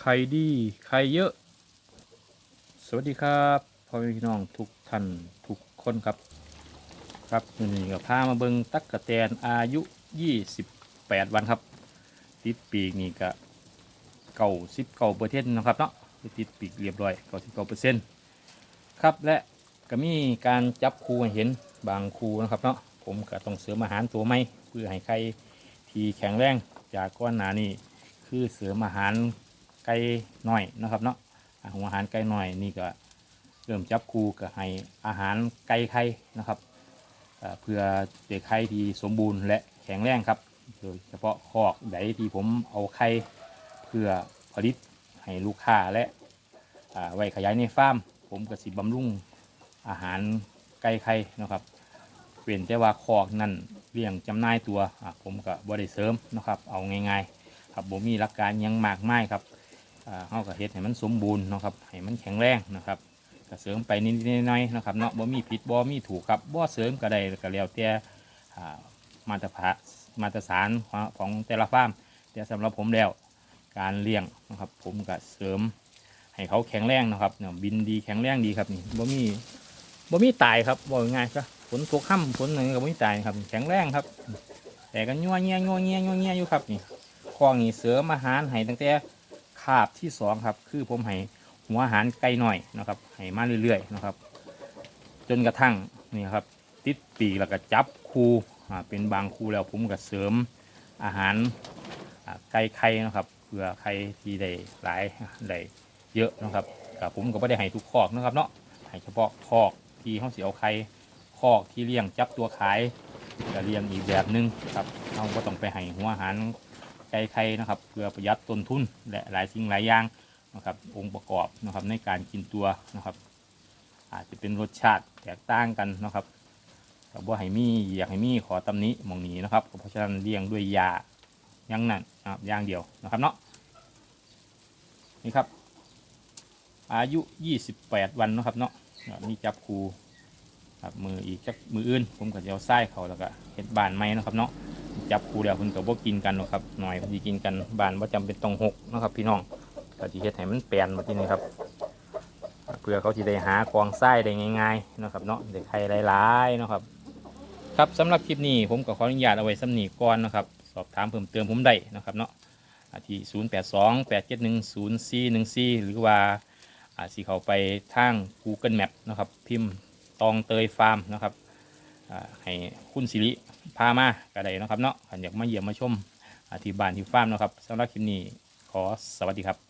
ไข่ดีไข่เยอะ สวัสดีครับพ่อแม่พี่น้องทุกท่านทุกคนครับ ครับนี้ก็พามาเบิงตักกะแตนอายุ 28 วันครับ ติดปีกนี่ก็เก่าสิบเก่าเปอร์เซ็นต์นะครับเนาะติดปีกเรียบร้อยเก่าสิบเก่าเปอร์เซ็นต์ครับและก็มีการจับคูเห็นบางคูนะครับเนาะผมก็ต้องเสริมอาหารตัวใหม่เพื่อให้ไข่ที่แข็งแรงจากก้อนหนานี่คือเสริมอาหาร ไก่หน้อยนะครับเนาะอาหารอาหารไก่หน้อยนี่ก็เริ่มจับคูก็ให้อาหารไก่ไข่นะครับเพื่อเด็กไข่ที่สมบูรณ์และแข็งแรงครับโดยเฉพาะคอกใดที่ผมเอาไข่เพื่อผลิตให้ลูกค้าและไว้ขยายในฟาร์ม ผมก็สิบำรุงอาหารไก่ไข่นะครับเว้นแต่ว่าคอกนั่นเลี้ยงจำหน่ายตัวผมก็บ่ได้เสริมนะครับ เอาง่ายๆครับบ่มีหลักการยังมากมายครับ เฮาก็เฮ็ดให้มันสมบูรณ์นะครับให้มันแข็งแรงนะครับก็เสริมไปนิดๆน่อยๆนะครับเนาะบ่มีผิดบ่มีถูกครับบ่เสริมก็ได้ก็แล้วแต่มาตรฐานมาตรฐานของของแต่ละฟาร์มแต่สำหรับผมแล้วการเลี้ยงนะครับผมก็เสริมให้เขาแข็งแรงนะครับเนี่ยบินดีแข็งแรงดีครับนี่บ่มีบ่มีตายครับบอกง่ายซะฝนตกค่ำฝนอะไรก็บ่มีตายครับ แข็งแรงครับ แต่ก็ยัวเงียยัวเงียยัวเงียอยู่ครับนี่คลองนี่เสริมอาหารให้ตั้งแต่าบที่สองครับ คือผมให้หัวอาหารไก่หน่อยนะครับให้มาเรื่อยๆนะครับ จนกระทั่งนี่ครับ ติดปีกแล้วก็จับคูเป็นบางคูแล้วผมก็เสริมอาหารไก่ไข่นะครับเพื่อไข่ที่ได้หลายได้เยอะนะครับกับผมก็ไม่ได้ให้ทุกคอกนะครับเนาะให้เฉพาะคอกที่เขาเสียเอาไข่คอกที่เลี้ยงจับตัวขายก็เลี้ยงอีกแบบหนึงครับเราก็ต้องไปให้หัวอาหาร ไก่ไข่นะครับเพื่อประหยัดต้นทุนและหลายสิ่งหลายอย่างนะครับ องค์ประกอบนะครับในการกินตัวนะครับ อาจจะเป็นรสชาติแตกต่างกันนะครับกับว่าให้มีอยากให้มีขอตำนี้มองนี้นะครับเพราะฉะนั้นเลี้ยงด้วยยาอยังนั่นนะครับอย่างเดียวนะครับเนาะนี่ครับ อายุ 28 วันนะครับเนาะมีจับครูครับมืออีกจักมืออื่น ผมก็จะเอาไส้เขาแล้วก็เห็ดบานไม้นะครับเนาะ จับครูแล้วคุณก็บ่กินกันหรอกครับหน่อยพอดีกินกันบานว่าจำเป็นต้องหกนะครับ พี่น้องก็จะเห็ดให้มันแปลนมาที่นี่ครับเพื่อเขาจะได้หากองไส้ได้ง่ายๆนะครับเนาะได้ไข่หลายๆนะครับ ครับสำหรับคลิปนี้ผมก็ขออนุญาตเอาไว้สำนีก่อนนะครับ สอบถามเพิ่มเติมผมได้นะครับเนาะอ่าที่ 0 8 2 8 7 1 0 4 1 4 หรือว่าอาสิเขาไปทาง Google Map นะครับ พิมพ์ตองเตยฟาร์มนะครับ ให้คุณสิริพามาก็ได้นะครับเนาะขันอยากมาเยี่ยมมาชมอาที่บ้านที่ฟาร์มนะครับสำหรับคลิปนี้ขอสวัสดีครับ